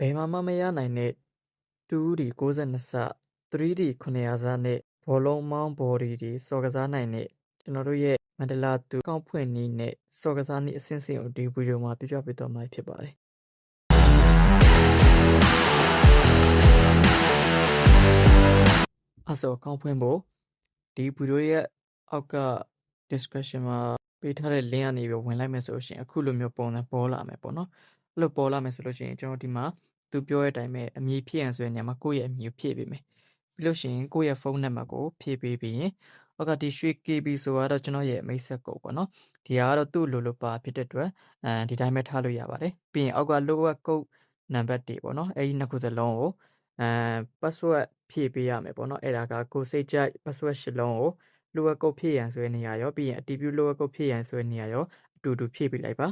ဘယ်မှာမှမရနိုင်တဲ့ 2D 62ဆ 3D 900ဆနဲ့ ဘောလုံးမောင်းဘော်ဒီတွေဆော်ကစားနိုင်တဲ့ကျွန်တော်တို့ရဲ့မန္တလာသူအကောင့်ဖွင့်နည်းနဲ့ဆော်ကစားနည်းအဆင့်ဆင့်ကိုဒီဗီဒီယိုမှာပြပြပေးသွားမှာဖြစ်ပါတယ်။အဲဆိုအကောင့်ဖွင့်ဖို့ဒီဗီဒီယိုရဲ့အောက်က description မှာပေးထားတဲ့ link ကနေပြီးဝင်လိုက်မယ်ဆိုလို့ရှိရင်အခုလိုမျိုးပုံစံပေါ်လာမယ်ပေါ့နော်။အဲ့လိုပေါ်လာမယ်ဆိုလို့ရှိရင်ကျွန်တော်ဒီမှာ သူပြောတဲ့အတိုင်းပဲအမည်ဖြည့်ရန်ဆိုတဲ့နေရာမှာကိုယ့်ရဲ့အမည်ကိုဖြည့်ပေးမယ်။ပြီးလို့ရှိရင်ကိုယ့်ရဲ့ဖုန်းနံပါတ်ကိုဖြည့်ပေးပြီးရင်အောက်ကဒီရွှေ KB ဆိုတာတော့ကျွန်တော်ရဲ့မိတ်ဆက်ကုတ်ပေါ့နော်။ဒီဟာကတော့သူ့လိုလိုပါဖြစ်တဲ့အတွက်အဲဒီတိုင်းပဲထားလို့ရပါတယ်။ပြီးရင်အောက်က lower code နံပါတ်တွေပေါ့နော်။အဲဒီနှစ်ခုစလုံးကိုအဲ password ဖြည့်ပေးရမယ်ပေါ့နော်။အဲ့ဒါကကိုယ်စိတ်ကြိုက် password ရှစ်လုံးကို lower code ဖြည့်ရန်ဆိုတဲ့နေရာရောပြီးရင်အတည်ပြု lower code ဖြည့်ရန်ဆိုတဲ့နေရာရောအတူတူဖြည့်ပေးလိုက်ပါ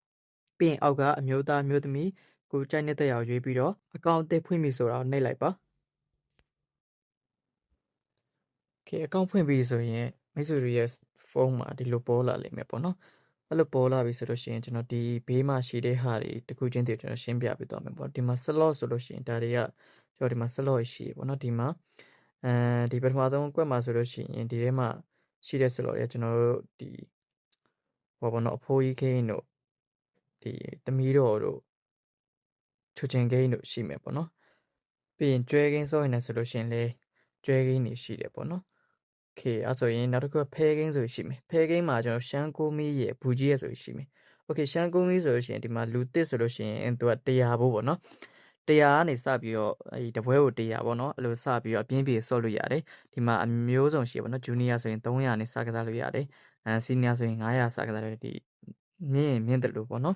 ။ပြီးရင်အောက်ကအမျိုးသားမျိုးသမီး ကိုကြိုက်တဲ့တရားရွေးပြီးတော့အကောင့်အသစ်ဖွင့်ပြီဆိုတာကိုနှိပ်လိုက်ပါ။ Okay အကောင့်ဖွင့်ပြီဆိုရင်မိတ်ဆွေတို့ရဲ့ဖုန်းမှာဒီလိုပေါ်လာလိမ့်မယ်ပေါ့နော်။အဲ့လိုပေါ်လာပြီဆိုလို့ရှိရင်ကျွန်တော်ဒီဘေးမှာရှိတဲ့ဟာတွေတစ်ခုချင်းတည်းကျွန်တော်ရှင်းပြပေးသွားမယ်ပေါ့။ဒီမှာ slot ဆိုလို့ရှိရင်ဒါတွေကကျွန်တော်ဒီမှာ slot ရှိရပေါ့နော်။ဒီမှာအဲဒီပထမဆုံးကွက်မှာဆိုလို့ရှိရင်ဒီထဲမှာရှိတဲ့ slot တွေကကျွန်တော်တို့ဒီဟောပေါ့နော်အဖိုးကြီးခိန်းတို့ဒီသမီးတော်တို့ ချူချင်းကိန်းတို့ရှိမယ်ပေါ့နော်ပြီးရင်ကျွဲကိန်းစောရင်လည်းဆိုလို့ရှိရင်လေကျွဲကိန်းတွေရှိတယ်ပေါ့နော်โอเคအဲ့ဆိုရင်နောက်တစ်ခုကဖဲကိန်းဆိုရှိမယ်ဖဲကိန်းမှာကျွန်တော်ရှမ်းကိုမီးရဲ့ဘူကြီးရဲ့ဆိုရှိမယ်โอเคရှမ်းကိုမီးဆိုလို့ရှိရင်ဒီမှာလူတစ်ဆိုလို့ရှိရင်သူက100ဘို့ပေါ့နော်တရားကနေစပြီးတော့အဲဒီတပွဲကိုတရားပေါ့နော်အဲ့လိုစပြီးတော့အပြင်းပြေဆော့လို့ရတယ်ဒီမှာအမျိုးစုံရှိပါတော့ဂျူနီယာဆိုရင်300နဲ့စကစားလို့ရတယ်အဲစီနီယာဆိုရင်900စကစားလို့ဒီမြင့်မြင့်တယ်လို့ပေါ့နော်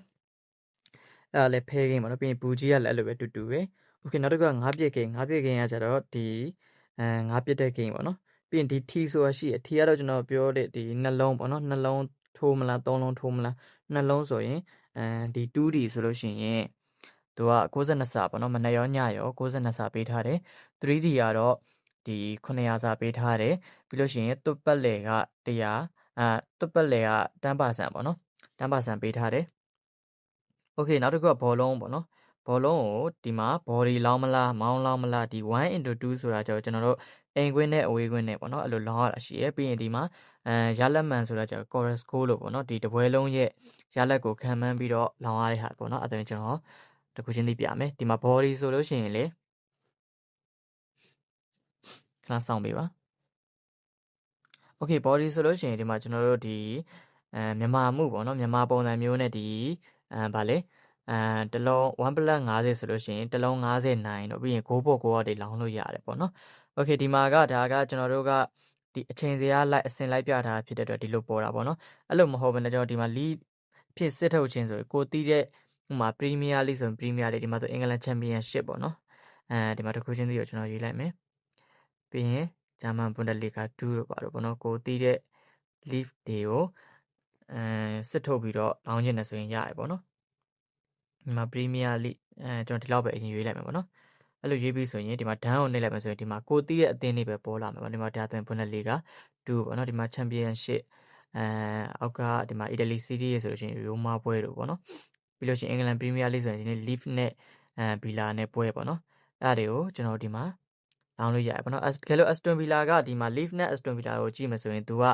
အဲ့ဒါလည်းဖဲဂိမ်းပေါ့နော်ပြီးရင်ဘူကြီးကလည်းအဲ့လိုပဲတူတူပဲโอเคနောက်တစ်ခုက၅ပြစ်ဂိမ်း၅ပြစ်ဂိမ်းကကြတော့ဒီအဲ၅ပြစ်တဲ့ဂိမ်းပေါ့နော်ပြီးရင်ဒီ T ဆိုတာရှိတယ် T ကတော့ကျွန်တော်ပြောတဲ့ဒီနှလုံးပေါ့နော်နှလုံးထိုးမလားသုံးလုံးထိုးမလားနှလုံးဆိုရင်အဲဒီ 2D ဆိုလို့ရှိရင်သူက62စာပေါ့နော်မနေ့ရောညရော62စာပေးထားတယ် 3D ကတော့ဒီ900စာပေးထားတယ်ပြီးလို့ရှိရင်တွတ်ပတ်လေက100အဲတွတ်ပတ်လေကတန်းပါဆန်ပေါ့နော်တန်းပါဆန်ပေးထားတယ် โอเคနောက်တစ်ခုကဘောလုံးပေါ့နော်ဘောလုံးကိုဒီမှာ body လောင်းမလားမောင်းလောင်းမလားဒီ1 into 2ဆိုတာကြောင့်ကျွန်တော်တို့အိမ်ခွင်းနဲ့အဝေးခွင်းနဲ့ပေါ့နော်အဲ့လိုလောင်းရတာရှိရဲ့ပြီးရင်ဒီမှာအဲရလက်မှန်ဆိုတာကြောင့် chorus score လို့ပေါ့နော်ဒီတပွဲလုံးရဲ့ရလက်ကိုခံမှန်းပြီးတော့လောင်းရတဲ့ဟာပေါ့နော်အဲ့ဒါကျွန်တော်တခုချင်းသိပြမယ်ဒီမှာ body ဆိုလို့ရှိရင်လေခဏစောင့်ပေးပါ Okay body ဆိုလို့ရှိရင်ဒီမှာကျွန်တော်တို့ဒီအဲမြန်မာမှုပေါ့နော်မြန်မာပုံစံမျိုးနဲ့ဒီ အဲဗာလေအဲတလုံး1 50ဆိုလို့ရှိရင်တလုံး59တော့ပြီးရင်6ပေါ်6တွေလောင်းလို့ရတယ်ပေါ့နော်โอเคဒီမှာကဒါကကျွန်တော်တို့ကဒီအချိန်စရာလိုက်အစင်လိုက်ပြထားဖြစ်တဲ့အတွက်ဒီလိုပေါ်တာပေါ့နော်အဲ့လိုမဟုတ်ဘဲနဲ့ကျွန်တော်ဒီမှာ lead ဖြစ်စစ်ထုတ်ခြင်းဆိုကိုတီးတဲ့ဥမာ Premier League ဆိုရင် Premier League ဒီမှာဆို England Championship ပေါ့နော်အဲဒီမှာတစ်ခုချင်းစီကိုကျွန်တော်ရေးလိုက်မယ်ပြီးရင်ဂျာမန်ဘွန်ဒလီဂါ2တို့ပါတော့ပေါ့နော်ကိုတီးတဲ့ leaf တွေကို အဲစစ်ထုတ်ပြီးတော့လောင်းချင်တယ်ဆိုရင်ရတယ်ပေါ့နော်ဒီမှာ Premier League အဲကျွန်တော်ဒီလောက်ပဲအရင်ရွေးလိုက်မယ်ပေါ့နော်အဲ့လိုရွေးပြီးဆိုရင်ဒီမှာ down ကိုနှိပ်လိုက်မယ်ဆိုရင်ဒီမှာကိုတီးတဲ့အသင်းတွေပဲပေါ်လာမယ်ပေါ့ဒီမှာဒါသင်ဘွန်ဒလီဂါ2ပေါ့နော်ဒီမှာ Championship အဲအောက်ကဒီမှာ Italy Serie A ဆိုလို့ရှိရင် Roma ပွဲတို့ပေါ့နော်ပြီးလို့ရှိရင် England Premier League ဆိုရင်ဒီနေ့ Leeds နဲ့အဲ Villa နဲ့ပွဲပေါ့နော်အဲ့ဒါတွေကိုကျွန်တော်ဒီမှာ လောင်းလို့ရတယ်ပေါ့နော်တကယ်လို့ Aston Villa ကဒီမှာ Leaf နဲ့ Aston Villa ကိုကြည့်မယ်ဆိုရင်သူက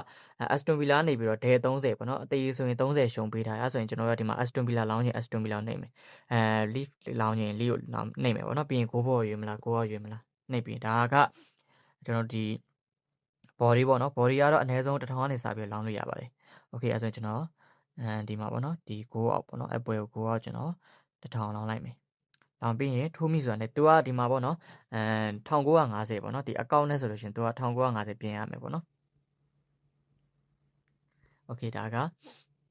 Aston Villa နေပြီးတော့ဒဲ30ပေါ့နော်အသေးဆိုရင်30ရှုံပေးထားအဲဆိုရင်ကျွန်တော်တို့ဒီမှာ Aston Villa လောင်းရင် Aston Villa နှိပ်မယ်အဲ Leaf လောင်းရင် Leaf ကိုနှိပ်မယ်ပေါ့နော်ပြီးရင်6ဘော်ရွေးမလား6ဘော်ရွေးမလားနှိပ်ပြီးဒါကကျွန်တော်ဒီ body ပေါ့နော် body ကတော့အနည်းဆုံး1000ကနေစပြီးလောင်းလို့ရပါတယ် okay အဲဆိုရင်ကျွန်တော်အဲဒီမှာပေါ့နော်ဒီ6အောက်ပေါ့နော်အပွဲကို6အောက်ကျွန်တော်1000လောင်းလိုက်မယ် တောင်ပြီးရင်ထိုးမိဆိုတာ ਨੇ သူကဒီမှာပေါ့နော်အဲ1950ပေါ့နော်ဒီ account နဲ့ဆိုလို့ရှင်သူက1950ပြင်ရမယ်ပေါ့နော် okay ဒါက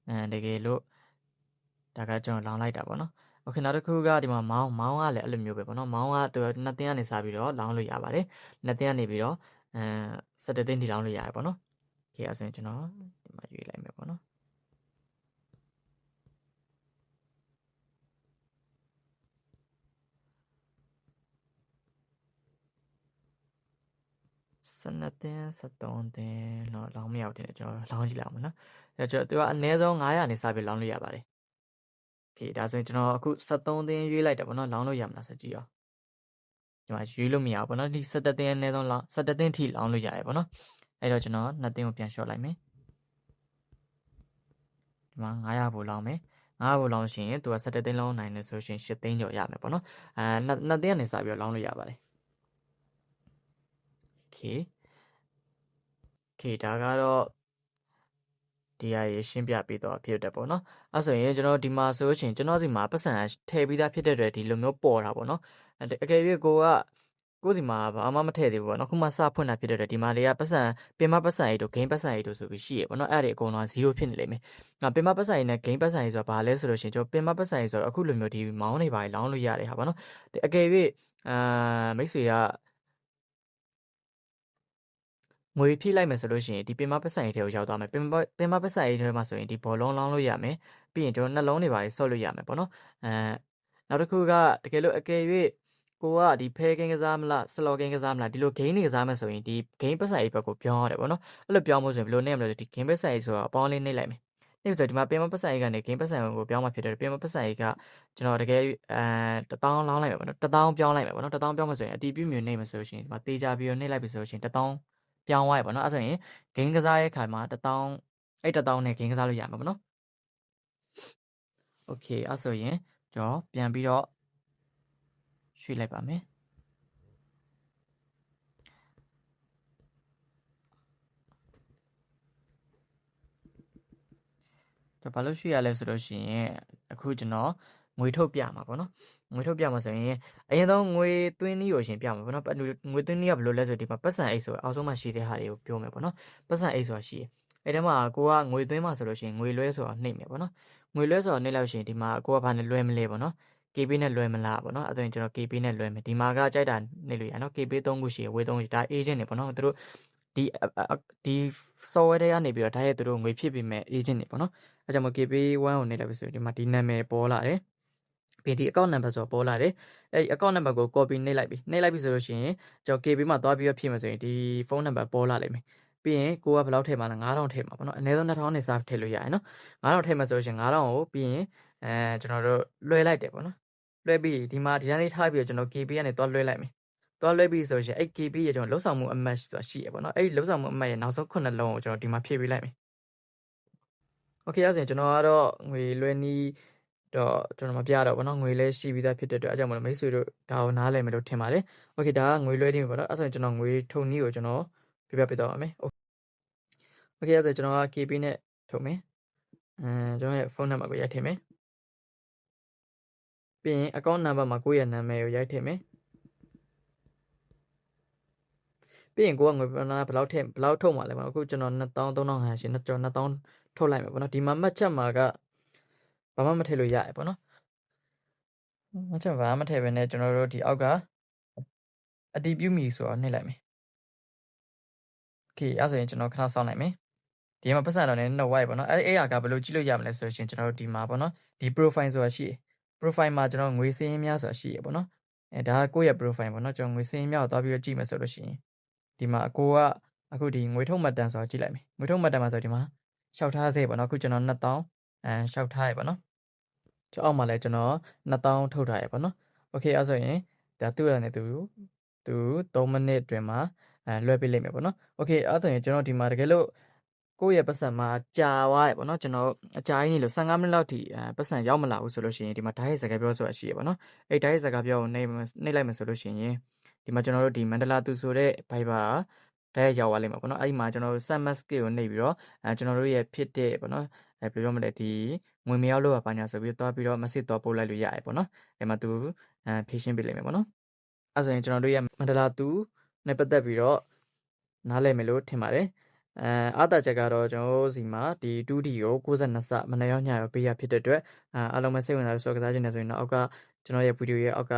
အဲတကယ်လို့ဒါကကျွန်တော်လောင်းလိုက်တာပေါ့နော် okay နောက်တစ်ခုကဒီမှာမောင်းမောင်းကလည်းအဲ့လိုမျိုးပဲပေါ့နော်မောင်းကသူနှစ်သင်းကနေစပြီးတော့လောင်းလို့ရပါတယ်နှစ်သင်းကနေပြီးတော့အဲ17သင်းထိလောင်းလို့ရတယ်ပေါ့နော် okay အဲဆိုရင်ကျွန်တော် 12တင်း13တင်းတော့လောင်းမရောက်တယ်ကျွန်တော်လောင်းကြည့်လိုက်အောင်နော်အဲကျွန်တော်သူကအနည်းဆုံး900နေစပြီးလောင်းလို့ရပါတယ် โอเคဒါဆိုရင်ကျွန်တော်အခု73သင်းရွေးလိုက်တယ်ပေါ့နော်လောင်းလို့ရမလားဆိုကြည့်အောင်ဒီမှာရွေးလို့မရဘူးပေါ့နော်ဒီ17သင်းအနည်းဆုံးလောင်း17သင်းထိလောင်းလို့ရတယ်ပေါ့နော်အဲ့တော့ကျွန်တော်2သင်းကိုပြန်လျှော့လိုက်မယ်ဒီမှာ900ဘူးလောင်းမယ်900ဘူးလောင်းရှင်သူက17သိန်းလောင်းနိုင်တယ်ဆိုရှင်8သိန်းကျော်ရမယ်ပေါ့နော်အဲ2သိန်းကနေစပြီးတော့လောင်းလို့ရပါတယ်โอเค ကဲဒါကတော့ဒီအရေးရှင်းပြပေးတော့ဖြစ်တယ်ပေါ့နော်အဲ့ဆိုရင်ကျွန်တော်ဒီမှာဆိုလို့ရှိရင်ကျွန်တော်စီမှာပတ်စံထည့်ပြီးသားဖြစ်တဲ့အတွက်ဒီလိုမျိုးပေါ်တာပေါ့နော်အကယ်၍ကိုကကိုယ်စီမှာဘာမှမထည့်သေးဘူးပေါ့နော်ခုမှစဖွင့်တာဖြစ်တဲ့အတွက်ဒီမှာလေးကပတ်စံပင်မပတ်စံရီတို့ gain ပတ်စံရီတို့ဆိုပြီးရှိရပေါ့နော်အဲ့ဒါတွေအကုန်လုံး0ဖြစ်နေလိမ့်မယ်ငါပင်မပတ်စံရီနဲ့ gain ပတ်စံရီဆိုတာဘာလဲဆိုလို့ရှိရင်ကျွန်တော်ပင်မပတ်စံရီဆိုတော့အခုလိုမျိုးဒီမောင်းနေပါလေလောင်းလို့ရတဲ့ဟာပေါ့နော်အကယ်၍အာမိတ်ဆွေက ငွေဖြည့်လိုက်မယ်ဆိုလို့ရှိရင်ဒီပင်မပတ်စံရေးထဲကိုရောက်သွားမယ်ပင်မပင်မပတ်စံရေးထဲမှာဆိုရင်ဒီဘောလုံးလောင်းလို့ရမယ်ပြီးရင်ကျွန်တော်နှလုံးတွေပါဆော့လို့ရမယ်ပေါ့နော်အဲနောက်တစ်ခုကတကယ်လို့အကယ်၍ကိုကဒီဖဲကင်းကစားမလားစလော့ကင်းကစားမလားဒီလို game တွေကစားမယ်ဆိုရင်ဒီ game ပတ်စံရေးဘက်ကိုပြောင်းရတယ်ပေါ့နော်အဲ့လိုပြောင်းဖို့ဆိုရင်ဘယ်လိုနေမလဲဒီ game ပတ်စံရေးဆိုတော့အပေါင်းလေးနှိပ်လိုက်မယ်နှိပ်ဆိုဒီမှာပင်မပတ်စံရေးကနေ game ပတ်စံရေးကိုပြောင်းမှဖြစ်တယ်ပင်မပတ်စံရေးကကျွန်တော်တကယ်အဲတပေါင်းလောင်းလိုက်မယ်ပေါ့နော်တပေါင်းပြောင်းလိုက်မယ်ပေါ့နော်တပေါင်းပြောင်းမှဆိုရင်အတီးပြမြူနေမယ်ဆိုလို့ရှိရင်ဒီမှာတေချာပြီးတော့နှိပ်လိုက်ပြီဆိုလို့ရှိရင်တ ပေါင်းပြောင်းသွားရပေါ့နော်အဲ့ဆိုရင်ဂိမ်းကစားရဲ့ခါမှာ1000အဲ့1000နဲ့ဂိမ်းကစားလို့ရမှာပေါ့နော်โอเคအဲ့ဆိုရင်ကျွန်တော်ပြန်ပြီးတော့ရွှေ့လိုက်ပါမယ်တော့ဘာလို့ရွှေ့ရလဲဆိုလို့ရှိရင်အခုကျွန်တော် ငွေထုတ်ပြမှာပေါ့နော်ငွေထုတ်ပြမှာဆိုရင်အရင်ဆုံးငွေသွင်းနည်းကိုရှင်ပြမှာပေါ့နော်ငွေသွင်းနည်းကဘယ်လိုလဲဆိုဒီမှာပတ်စံအိတ်ဆိုအောက်ဆုံးမှာရှိတဲ့ဟာတွေကိုပြောမယ်ပေါ့နော်ပတ်စံအိတ်ဆိုတာရှိတယ်အဲ့ထဲမှာကိုကငွေသွင်းမှာဆိုလို့ရှိရင်ငွေလွှဲဆိုတာနှိပ်မယ်ပေါ့နော်ငွေလွှဲဆိုတာနှိပ်လို့ရှိရင်ဒီမှာကိုကဘာနဲ့လွှဲမလဲပေါ့နော် KB နဲ့လွှဲမလားပေါ့နော်အဲ့ဒါဆိုရင်ကျွန်တော် KB နဲ့လွှဲမယ်ဒီမှာကကြိုက်တာနေလို့ရနော် KB 3ခုရှိရဝေး3ခုဒါ agent တွေပေါ့နော်သူတို့ဒီဒီ software တွေကနေပြီးတော့ဒါရဲ့သူတို့ငွေဖြစ်ပြီးမဲ့ agent တွေပေါ့နော်အဲကြောင့်မ KB 1ကိုနေလိုက်ပြီဆိုရင်ဒီမှာဒီနာမည်ပေါ်လာတယ် ပြီးဒီ account number ဆိုပေါ်လာတယ်အဲ့ account number ကို copy နှိပ်လိုက်ပြီနှိပ်လိုက်ပြီဆိုလို့ရှိရင်ကျွန်တော် KB မှာသွားပြီးတော့ဖြည့်မယ်ဆိုရင်ဒီဖုန်းနံပါတ်ပေါ်လာလိမ့်မယ်ပြီးရင်ကိုကဘယ်လောက်ထည့်မှာလဲ9000ထည့်မှာပေါ့နော်အနည်းဆုံး2000နဲ့စားထည့်လို့ရတယ်နော်9000ထည့်မှာဆိုလို့ရှိရင်9000ကိုပြီးရင်အဲကျွန်တော်တို့လွှဲလိုက်တယ်ပေါ့နော်လွှဲပြီးဒီမှာဒီတိုင်းလေးထားပြီးတော့ကျွန်တော် KB ကနေသွားလွှဲလိုက်မယ်သွားလွှဲပြီးဆိုရှင်အဲ့ KB ရဲ့ကျွန်တော်လောက်ဆောင်မှုအမှတ်ဆိုတာရှိရပေါ့နော်အဲ့လောက်ဆောင်မှုအမှတ်ရဲ့နောက်ဆုံးခုနှစ်လုံးကိုကျွန်တော်ဒီမှာဖြည့်ပေးလိုက်မယ်โอเคအဲ့ဆိုရင်ကျွန်တော်ကတော့ငွေလွှဲနီး တော့ကျွန်တော်မပြတော့ဘောနော်ငွေလဲရှိပြီးသားဖြစ်တဲ့အတွက်အဲကြောင့်မလို့မိတ်ဆွေတို့ဒါကိုနားလည်မယ်လို့ထင်ပါတယ်โอเคဒါကငွေလွှဲခြင်းပေါ့နော်အဲဆိုရင်ကျွန်တော်ငွေထုံနည်းကိုကျွန်တော်ပြပြပေးတော့ပါမယ်โอเคအဲဆိုကျွန်တော်က KP နဲ့ထုံမယ်အဲကျွန်တော်ရဲ့ဖုန်းနံပါတ်ကိုရိုက်ထည့်မယ်ပြီးရင် account number မှာကိုယ့်ရဲ့နာမည်ကိုရိုက်ထည့်မယ်ပြီးရင်ကိုကငွေဘယ်လောက်ထည့်ဘယ်လောက်ထုတ်မှာလဲပေါ့အခုကျွန်တော်2000 3500ရှင်ကျွန်တော်2000ထုတ်လိုက်မယ်ပေါ့နော်ဒီမှာမှတ်ချက်မှာက ဘာမှမထည့်လို့ရတယ်ပေါ့နော်မှတ်ချက်ဘာမှမထည့်ဘဲနဲ့ကျွန်တော်တို့ဒီအောက်ကအတီးပြုမိဆိုတော့နှိပ်လိုက်မယ်โอเคအဲ့ဆိုရင်ကျွန်တော်ခဏစောင့်လိုက်မယ်ဒီမှာပတ်စံတော့လည်းတော့ white ပေါ့နော်အဲ့အဲ့ဟာကဘယ်လိုကြည့်လို့ရမလဲဆိုရင်ကျွန်တော်တို့ဒီမှာပေါ့နော်ဒီ profile ဆိုတာရှိတယ် profile မှာကျွန်တော်ငွေစင်းများဆိုတာရှိရပေါ့နော်အဲဒါကကိုယ့်ရဲ့ profile ပေါ့နော်ကျွန်တော်ငွေစင်းများကိုသွားပြီးတော့ကြည့်မယ်ဆိုလို့ရှိရင်ဒီမှာအကိုကအခုဒီငွေထုတ်မှတ်တမ်းဆိုတာကြည့်လိုက်မယ်ငွေထုတ်မှတ်တမ်းမှာဆိုဒီမှာလျှောက်ထားစေပေါ့နော်အခုကျွန်တော်2000အဲလျှောက်ထားရပေါ့နော် ကျွန်တော်အောက်မှာလည်းကျွန်တော်2000ထုတ်ထားရပေါ့နော်โอเคအဲ့ဆိုရင်ဒါသူ့ရတဲ့သူသူ3မိနစ်အတွင်းမှာအဲလွှဲပေးလိုက်မယ်ပေါ့နော်โอเคအဲ့ဆိုရင်ကျွန်တော်ဒီမှာတကယ်လို့ကိုယ့်ရဲ့ပတ်စံမှာကြာသွားရပေါ့နော်ကျွန်တော်အကြာကြီးနေလို့15မိနစ်လောက်ထိအဲပတ်စံရောက်မလာဘူးဆိုလို့ရှိရင်ဒီမှာဓာတ်ရိုက်စကားပြောဆိုတာရှိရပေါ့နော်အဲ့ဓာတ်ရိုက်စကားပြောကိုနှိပ်နှိပ်လိုက်မယ်ဆိုလို့ရှိရင်ဒီမှာကျွန်တော်တို့ဒီမန္တလာသူဆိုတဲ့ Viber ဓာတ်ရိုက်ရောက်သွားလိမ့်မယ်ပေါ့နော်အဲ့ဒီမှာကျွန်တော်တို့ Sam Mask ကိုနှိပ်ပြီးတော့အဲကျွန်တော်တို့ရဲ့ဖြစ်တဲ့ပေါ့နော် အဲပြောရမလဲဒီငွေမရောက်လို့ပါညာဆိုပြီးတော့ပြီးတော့ message တော့ပို့လိုက်လို့ရတယ်ပေါ့နော်အဲ့မှာသူအဲဖြည့်ရှင်းပေးလိမ့်မယ်ပေါ့နော်အဲ့ဆိုရင်ကျွန်တော်တို့ရဲ့မန္တလာသူနဲ့ပတ်သက်ပြီးတော့နားလည်မယ်လို့ထင်ပါတယ်အဲအားတာချက်ကတော့ကျွန်တော်စီမှာဒီ 2D ကို62စမနေ့ရောက်ညရောပေးရဖြစ်တဲ့အတွက်အားလုံးပဲစိတ်ဝင်စားလို့ဆော့ကစားခြင်းနဲ့ဆိုရင်တော့အောက်ကကျွန်တော်ရဲ့ဗီဒီယိုရဲ့အောက်က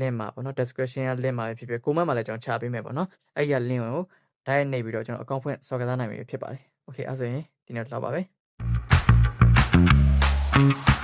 link မှာပေါ့နော် description က link မှာပဲဖြစ်ဖြစ် comment မှာလည်းကျွန်တော်ချပေးမယ်ပေါ့နော်အဲ့ဒီ link ကို direct နေပြီးတော့ကျွန်တော် account ဖွင့်ဆော့ကစားနိုင်ပြီဖြစ်ပါတယ် okay အဲ့ဆိုရင်ဒီနေ့တော့ပါပဲ Thank you.